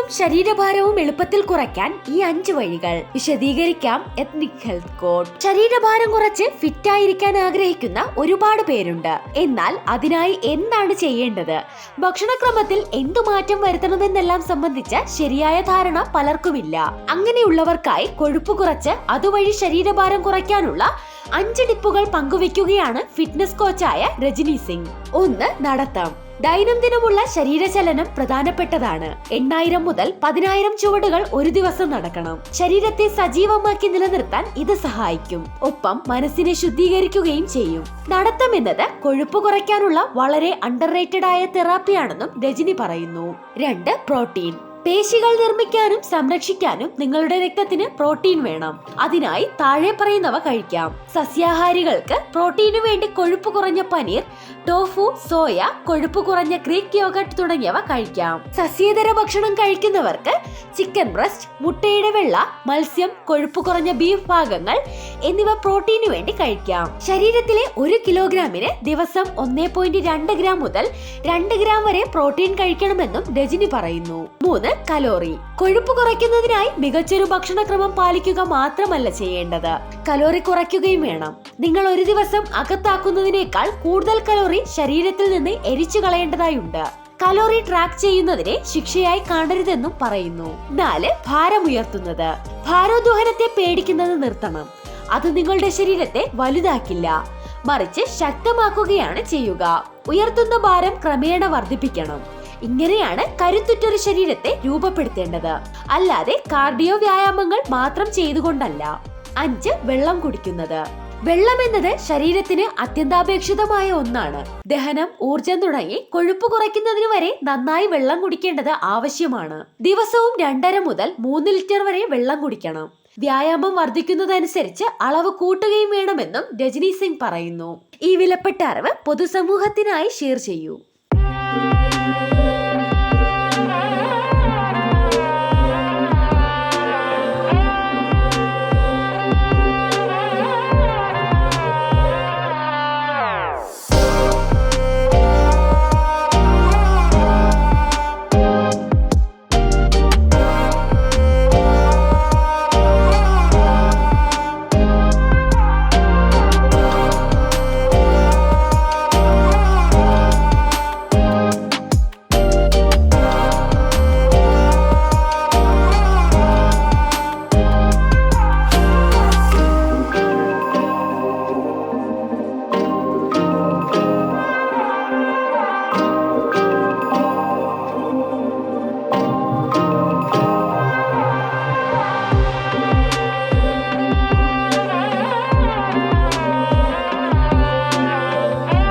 ദിവസവും ശരീരഭാരവും എളുപ്പത്തിൽ കുറയ്ക്കാൻ ഈ അഞ്ച് വഴികൾ. വിശദീകരിക്കാം എത്നിക് ഹെൽത്ത് കോഡ് ശരീരഭാരം കുറച്ച് ഫിറ്റ് ആയിരിക്കാൻ ആഗ്രഹിക്കുന്ന ഒരുപാട് പേരുണ്ട്. എന്നാൽ അതിനായി എന്താണ് ചെയ്യേണ്ടത്? ഭക്ഷണക്രമത്തിൽ എന്തു മാറ്റം വരുത്തണമെന്നെല്ലാം സംബന്ധിച്ച ശരിയായ ധാരണ പലർക്കുമില്ല. അങ്ങനെയുള്ളവർക്കായി കൊഴുപ്പ് കുറച്ച് അതുവഴി ശരീരഭാരം കുറയ്ക്കാനുള്ള അഞ്ച് ടിപ്പുകൾ പങ്കുവെക്കുകയാണ് ഫിറ്റ്നസ് കോച്ചായ രജനി സിംഗ്. ഒന്ന് നടത്തം. ദൈനംദിനമുള്ള ശരീരചലനം പ്രധാനപ്പെട്ടതാണ്. എണ്ണായിരം മുതൽ പതിനായിരം ചുവടുകൾ ഒരു ദിവസം നടക്കണം. ശരീരത്തെ സജീവമാക്കി നിലനിർത്താൻ ഇത് സഹായിക്കും. ഒപ്പം മനസ്സിനെ ശുദ്ധീകരിക്കുകയും ചെയ്യും. നടത്തം എന്നത് കൊഴുപ്പ് കുറയ്ക്കാനുള്ള വളരെ അണ്ടർ ആയ തെറാപ്പിയാണെന്നും രജനി പറയുന്നു. രണ്ട് പ്രോട്ടീൻ. പേശികൾ നിർമ്മിക്കാനും സംരക്ഷിക്കാനും നിങ്ങളുടെ രക്തത്തിന് പ്രോട്ടീൻ വേണം. അതിനായി താഴെ പറയുന്നവ കഴിക്കാം. സസ്യാഹാരികൾക്ക് പ്രോട്ടീനു വേണ്ടി കൊഴുപ്പ് കുറഞ്ഞ പനീർ ടോഫു സോയ കൊഴുപ്പ് കുറഞ്ഞ ഗ്രീക്ക് യോഗട്ട് തുടങ്ങിയവ കഴിക്കാം. സസ്യേതര ഭക്ഷണം കഴിക്കുന്നവർക്ക് ചിക്കൻ ബ്രസ്റ്റ് മുട്ടയുടെ വെള്ള മത്സ്യം കൊഴുപ്പ് കുറഞ്ഞ ബീഫ് ഭാഗങ്ങൾ എന്നിവ പ്രോട്ടീനു വേണ്ടി കഴിക്കാം. ശരീരത്തിലെ ഒരു കിലോഗ്രാമിന് ദിവസം ഒന്നേ പോയിന്റ് രണ്ട് ഗ്രാം മുതൽ രണ്ട് ഗ്രാം വരെ പ്രോട്ടീൻ കഴിക്കണമെന്നും രജനി പറയുന്നു. മൂന്ന് കലോറി. കൊഴുപ്പ് കുറയ്ക്കുന്നതിനായി മികച്ചൊരു ഭക്ഷണക്രമം പാലിക്കുക മാത്രമല്ല ചെയ്യേണ്ടത്. കലോറി കുറയ്ക്കുകയും വേണം. നിങ്ങൾ ഒരു ദിവസം അകത്താക്കുന്നതിനേക്കാൾ കൂടുതൽ കലോറി ശരീരത്തിൽ നിന്ന് എരിച്ചു കളയേണ്ടതായുണ്ട്. കലോറി ട്രാക്ക് ചെയ്യുന്നതിനെ ശിക്ഷയായി കാണരുതെന്നും പറയുന്നു. നാല് ഭാരമുയർത്തുന്നത്. ഭാരോദ്വഹനത്തെ പേടിക്കുന്നത് നിർത്തണം. അത് നിങ്ങളുടെ ശരീരത്തെ വലുതാക്കില്ല. മറിച്ച് ശക്തമാക്കുകയാണ് ചെയ്യുക. ഉയർത്തുന്ന ഭാരം ക്രമേണ വർദ്ധിപ്പിക്കണം. ഇങ്ങനെയാണ് കരുത്തുറ്റൊരു ശരീരത്തെ രൂപപ്പെടുത്തേണ്ടത്. അല്ലാതെ കാർഡിയോ വ്യായാമങ്ങൾ മാത്രം ചെയ്തുകൊണ്ടല്ല. അഞ്ച് വെള്ളം കുടിക്കുന്നത്. വെള്ളം എന്നത് ശരീരത്തിന് അത്യന്താപേക്ഷിതമായ ഒന്നാണ്. ദഹനം ഊർജം തുടങ്ങി കൊഴുപ്പ് കുറയ്ക്കുന്നതിന് വരെ നന്നായി വെള്ളം കുടിക്കേണ്ടത് ആവശ്യമാണ്. ദിവസവും രണ്ടര മുതൽ മൂന്ന് ലിറ്റർ വരെ വെള്ളം കുടിക്കണം. വ്യായാമം വർദ്ധിക്കുന്നതനുസരിച്ച് അളവ് കൂട്ടുകയും വേണമെന്നും രജനി സിംഗ് പറയുന്നു. ഈ വിലപ്പെട്ട അറിവ് പൊതുസമൂഹത്തിനായി ഷെയർ ചെയ്യൂ. Música